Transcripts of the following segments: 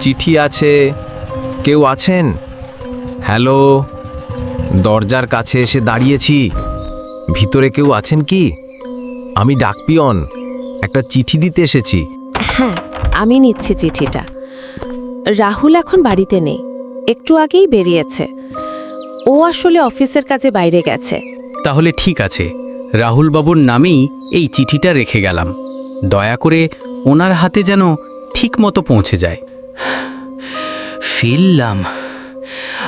চিঠি আছে? কেউ আছেন? হ্যালো দরজার কাছে এসে দাঁড়িয়েছি। ভিতরে কেউ আছেন কি? আমি ডাকপিয়ন একটা চিঠি দিতে এসেছি। হ্যাঁ আমি নিচ্ছি চিঠিটা। রাহুল এখন বাড়িতে নেই একটু আগেই বেরিয়েছে। ও আসলে অফিসের কাজে বাইরে গেছে। তাহলে ঠিক আছে রাহুল বাবুর নামেই এই চিঠিটা রেখে গেলাম। দয়া করে ওনার হাতে যেন ঠিক মতো পৌঁছে যায়। ফিরলাম।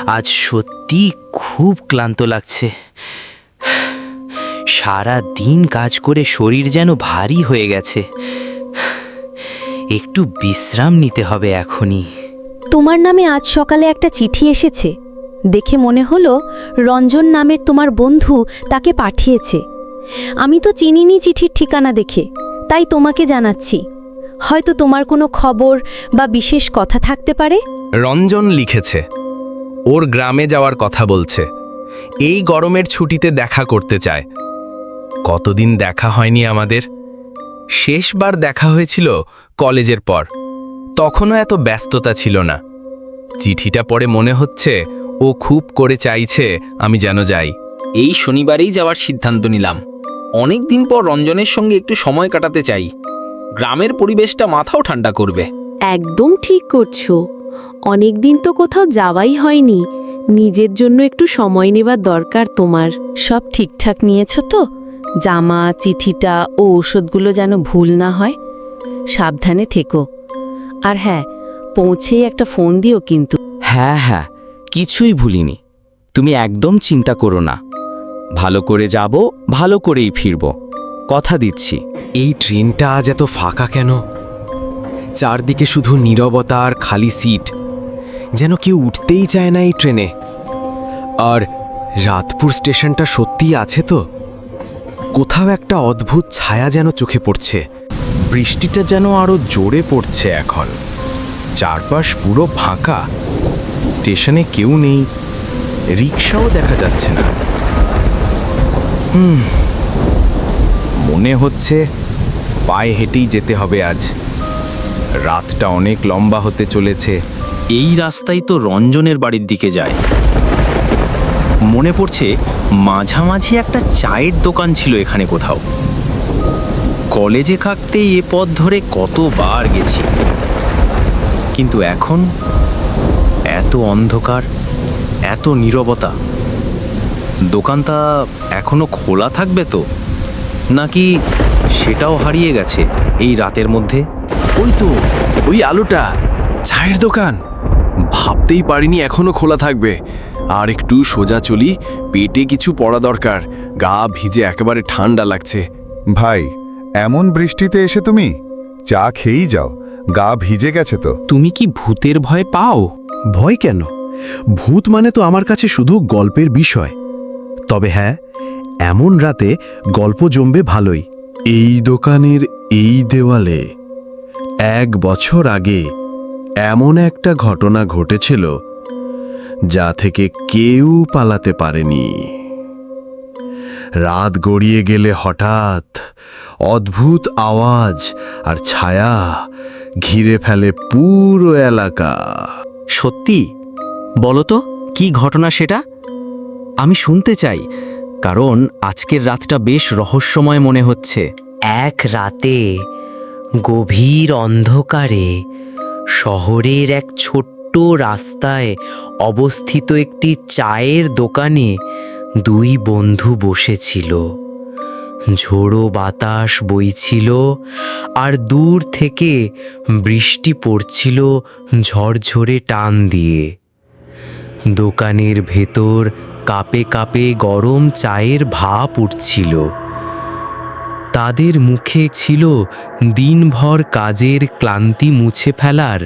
আজ সত্যি খুব ক্লান্ত লাগছে। সারা দিন কাজ করে শরীর যেন ভারী হয়ে গেছে। একটু বিশ্রাম নিতে হবে এখনই। তোমার নামে আজ সকালে একটা চিঠি এসেছে। দেখে মনে হলো রঞ্জন নামের তোমার বন্ধু তাকে পাঠিয়েছে। আমি তো চিনিনি চিঠির ঠিকানা দেখে, তাই তোমাকে জানাচ্ছি। হয়তো তোমার কোনো খবর বা বিশেষ কথা থাকতে পারে? রঞ্জন লিখেছে, ওর গ্রামে যাওয়ার কথা বলছে। এই গরমের ছুটিতে দেখা করতে চায়। কতদিন দেখা হয়নি আমাদের? শেষবার দেখা হয়েছিল কলেজের পর। তখনও এত ব্যস্ততা ছিল না। চিঠিটা পড়ে মনে হচ্ছে ও খুব করে চাইছে আমি যেন যাই। এই শনিবারেই যাওয়ার সিদ্ধান্ত নিলাম। অনেক দিন পর রঞ্জনের সঙ্গে একটু সময় কাটাতে চাই। গ্রামের পরিবেশটা মাথাও ঠান্ডা করবে। একদম ঠিক করছ। অনেক দিন তো কোথাও যাওয়াই হয়নি। নিজের জন্য একটু সময় নেবার দরকার তোমার। সব ঠিকঠাক নিয়েছো তো? জামা চিঠিটা ও ওষুধগুলো যেন ভুল না হয়। সাবধানে থেকো। আর হ্যাঁ পৌঁছেই একটা ফোন দিও কিন্তু। হ্যাঁ হ্যাঁ কিছুই ভুলিনি। তুমি একদম চিন্তা করো না। ভালো করে যাব ভালো করেই ফিরব। কথা দিচ্ছি। এই ট্রেনটা আজ এত ফাঁকা কেন? চারদিকে শুধু নীরবতা আর খালি সিট। যেন কেউ উঠতেই চায় না এই ট্রেনে। আর রাতপুর স্টেশনটা সত্যিই আছে তো? কোথাও একটা অদ্ভুত ছায়া যেন চোখে পড়ছে। বৃষ্টিটা যেন আরও জোরে পড়ছে এখন। চারপাশ পুরো ফাঁকা। স্টেশনে কেউ নেই। রিক্সাও দেখা যাচ্ছে না। হুম। মনে হচ্ছে পায়ে হেঁটেই যেতে হবে আজ। রাতটা অনেক লম্বা হতে চলেছে। এই রাস্তাই তো রঞ্জনের বাড়ির দিকে যায়। মনে পড়ছে মাঝামাঝি একটা চায়ের দোকান ছিল এখানে কোথাও। কলেজে থাকতে এ পথ ধরে কতবার গেছি। কিন্তু এখন এত অন্ধকার, এত নীরবতা। দোকানটা এখনও খোলা থাকবে তো? নাকি সেটাও হারিয়ে গেছে এই রাতের মধ্যে? ওই তো ওই আলোটা চায়ের দোকান। ভাবতেই পারিনি এখনও খোলা থাকবে। আর একটু সোজা চলি পেটে কিছু পড়া দরকার গা ভিজে একেবারে ঠান্ডা লাগছে। ভাই এমন বৃষ্টিতে এসে তুমি? চা খেয়েই যাও গা ভিজে গেছে তো। তুমি কি ভূতের ভয় পাও? ভয় কেন? ভূত মানে তো আমার কাছে শুধু গল্পের বিষয়। তবে হ্যাঁ এমন রাতে গল্প জমবে ভালোই। এই দোকানের এই দেওয়ালে এক বছর আগে এমন একটা ঘটনা ঘটেছিল যা থেকে কেউ পালাতে পারেনি। রাত গড়িয়ে গেলে হঠাৎ অদ্ভুত আওয়াজ আর ছায়া ঘিরে ফেলে পুরো এলাকা। সত্যি? বলো তো, কি ঘটনা সেটা? আমি শুনতে চাই। কারণ আজকের রাতটা বেশ রহস্যময় মনে হচ্ছে। এক রাতে, গভীর অন্ধকারে, শহরের এক ছোট্ট রাস্তায় অবস্থিত একটি চায়ের দোকানে দুই বন্ধু বসেছিল। ঝোড়ো বাতাস বইছিল আর দূর থেকে বৃষ্টি পড়ছিল ঝরঝরে টান দিয়ে। দোকানের ভেতর কাপে কাপে গরম চায়ের ভাপ উঠছিল। তাদের মুখে ছিল দিনভর কাজের ক্লান্তি মুছে ফেলার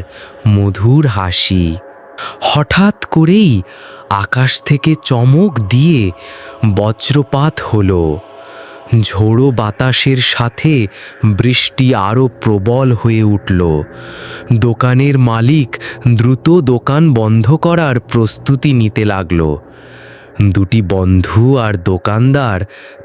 মধুর হাসি। হঠাৎ করেই আকাশ থেকে চমক দিয়ে বজ্রপাত হলো। ঝোড়ো বাতাসের সাথে বৃষ্টি আরও প্রবল হয়ে উঠল। দোকানের মালিক দ্রুত দোকান বন্ধ করার প্রস্তুতি নিতে লাগল। দুটি বন্ধু আর দোকানদার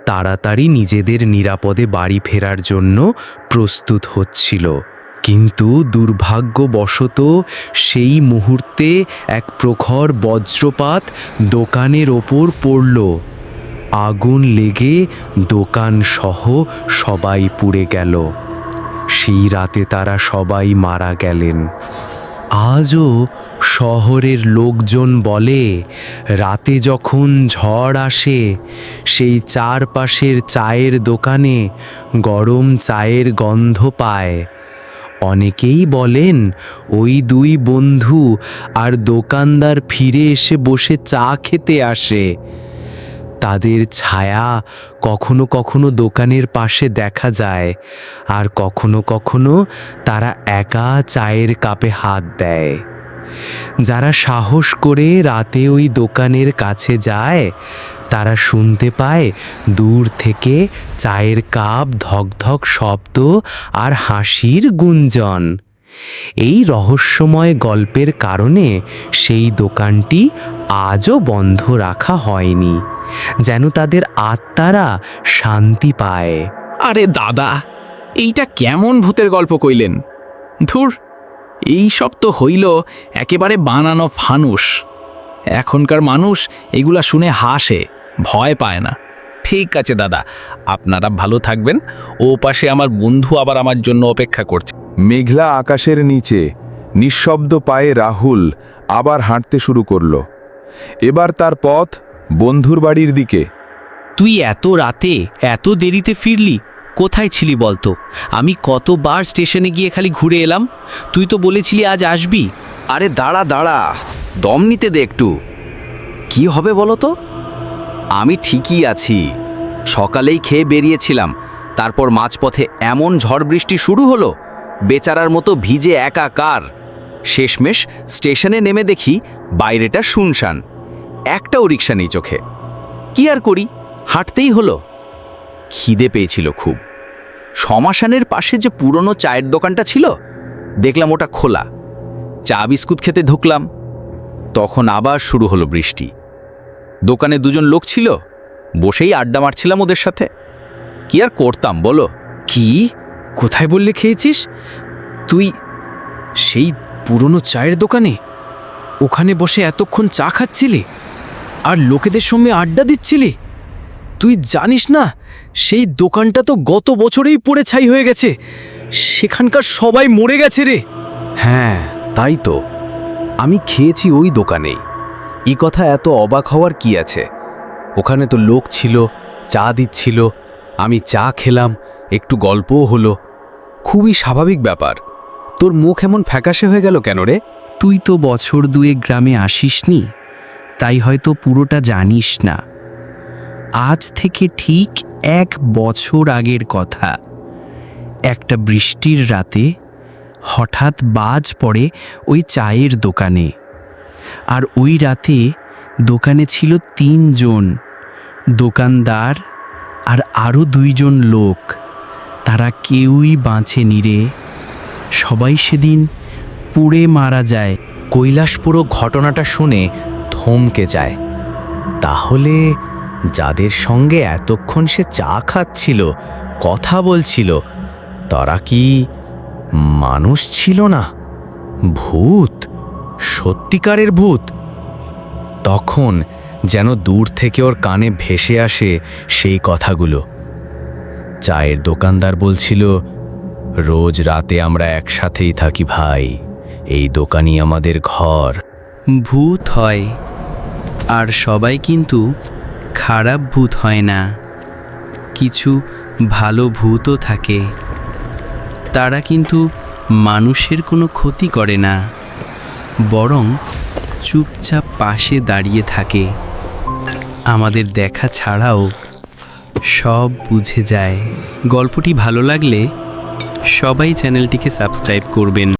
তাড়াতাড়ি নিজেদের নিরাপদে বাড়ি ফেরার জন্য প্রস্তুত হচ্ছিল। কিন্তু দুর্ভাগ্যবশত সেই মুহূর্তে এক প্রখর বজ্রপাত দোকানের ওপর পড়ল। আগুন লেগে দোকান সহ সবাই পুড়ে গেল। সেই রাতে তারা সবাই মারা গেলেন। আজও শহরের লোকজন বলে, রাতে যখন ঝড় আসে, সেই চারপাশের চায়ের দোকানে গরম চায়ের গন্ধ পায়। অনেকেই বলেন, ওই দুই বন্ধু আর দোকানদার ফিরে এসে বসে চা খেতে আসে। তাদের ছায়া কখনো কখনো দোকানের পাশে দেখা যায়, আর কখনো কখনো তারা একা চায়ের কাপে হাত দেয়। যারা সাহস করে রাতে ওই দোকানের কাছে যায়, তারা শুনতে পায় দূর থেকে চায়ের কাপ ধকধক শব্দ আর হাসির গুঞ্জন। এই রহস্যময় গল্পের কারণে সেই দোকানটি আজও বন্ধ রাখা হয়নি, যেন তাদের আত্মারা শান্তি পায়। আরে দাদা, এইটা কেমন ভূতের গল্প কইলেন? ধুর, এই সব তো হইল একেবারে বানানো ফানুস। এখনকার মানুষ এগুলা শুনে হাসে, ভয় পায় না। ঠিক আছে দাদা, আপনারা ভালো থাকবেন, ও পাশে আমার বন্ধু আবার আমার জন্য অপেক্ষা করছে। মেঘলা আকাশের নিচে নিঃশব্দ পায়ে রাহুল আবার হাঁটতে শুরু করল। এবার তার পথ বন্ধুর বাড়ির দিকে। তুই এত রাতে এত দেরিতে ফিরলি? কোথায় ছিলি বলতো? আমি কতবার স্টেশনে গিয়ে খালি ঘুরে এলাম? তুই তো বলেছিলি আজ আসবি। আরে দাঁড়া দাঁড়া। দম নিতে দে একটু। কি হবে বলো তো আমি ঠিকই আছি। সকালেই খেয়ে বেরিয়েছিলাম। তারপর মাঝপথে এমন ঝড় বৃষ্টি শুরু হলো। বেচারার মতো ভিজে একাকার শেষমেশ স্টেশনে নেমে দেখি বাইরেটা শুনশান। একটাও রিক্সা নেই চোখে। কি আর করি? হাঁটতেই হলো। খিদে পেয়েছিল খুব। শ্মশানের পাশে যে পুরনো চায়ের দোকানটা ছিল, দেখলাম ওটা খোলা। চা বিস্কুট খেতে ঢুকলাম। তখন আবার শুরু হলো বৃষ্টি। দোকানে দুজন লোক ছিল, বসেই আড্ডা মারছিলাম ওদের সাথে। কি আর করতাম বলো? কি? কোথায় বললে খেয়েছিস? তুই সেই পুরনো চায়ের দোকানে? ওখানে বসে এতক্ষণ চা খাচ্ছিলি? আর লোকেদের সঙ্গে আড্ডা দিচ্ছিলি? তুই জানিস না, সেই দোকানটা তো গত বছরেই পড়ে ছাই হয়ে গেছে। সেখানকার সবাই মরে গেছে রে। হ্যাঁ তাই তো। আমি খেয়েছি ওই দোকানেই। এই কথা এত অবাক হওয়ার কি আছে? ওখানে তো লোক ছিল, চা দিচ্ছিল, আমি চা খেলাম একটু গল্পও হলো। খুবই স্বাভাবিক ব্যাপার। তোর মুখ এমন ফ্যাকাশে হয়ে গেল কেন রে? তুই তো বছর দুয়েক গ্রামে আসিসনি, তাই হয়তো পুরোটা জানিস না। আজ থেকে ঠিক এক বছর আগের কথা। একটা বৃষ্টির রাতে হঠাৎ বাজ পড়ে ওই চায়ের দোকানে। আর ওই রাতে দোকানে ছিল তিনজন, দোকানদার আর আরও দুইজন লোক। তারা কেউই বাঁচেনি রে। সবাই সেদিন পুড়ে মারা যায়। কৈলাস পুরো ঘটনাটা শুনে থমকে যায়। তাহলে যাদের সঙ্গে এতক্ষণ সে চা খাচ্ছিল, কথা বলছিল, তারা কি মানুষ ছিল না? ভূত? সত্যিকারের ভূত? তখন যেন দূর থেকে ওর কানে ভেসে আসে সেই কথাগুলো। চায়ের দোকানদার বলছিল, রোজ রাতে আমরা একসাথেই থাকি ভাই। এই দোকানই আমাদের ঘর। ভূত হয়। আর সবাই কিন্তু খারাপ ভূত হয় না। কিছু ভালো ভূতও থাকে। তারা কিন্তু মানুষের কোনো ক্ষতি করে না। বরং চুপচাপ পাশে দাঁড়িয়ে থাকে। আমাদের দেখা ছাড়াও সব বুঝে যায়। গল্পটি ভালো লাগলে সবাই চ্যানেলটিকে সাবস্ক্রাইব করবেন।